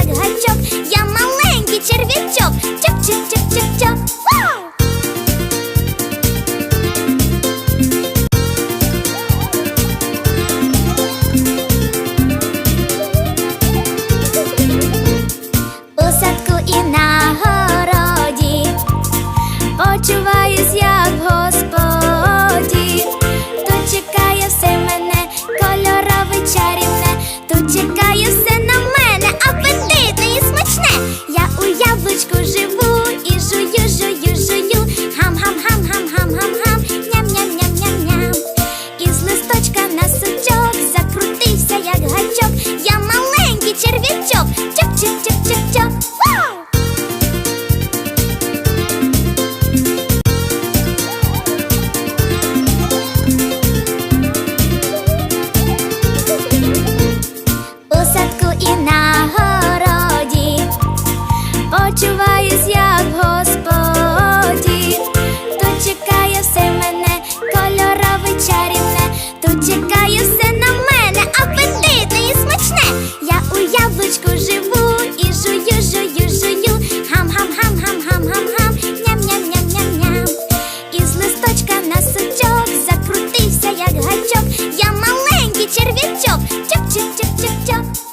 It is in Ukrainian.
як гачок, я маленький черв'ячок. Чоп-чоп-чоп-чоп-чоп. У і на городі почуваю. discos de voz. чарівне, тут чекає все на мене, апетитне і смачне. Я у яблучку живу і жую, жую, жую. хам, гам, гам, гам, гам, гам, гам, ням-ням-ням-ням-ням. Із листочка на сучок закрутився, як гачок. Я маленький черв'ячок. Чоп-чоп-чоп-чоп-чоп.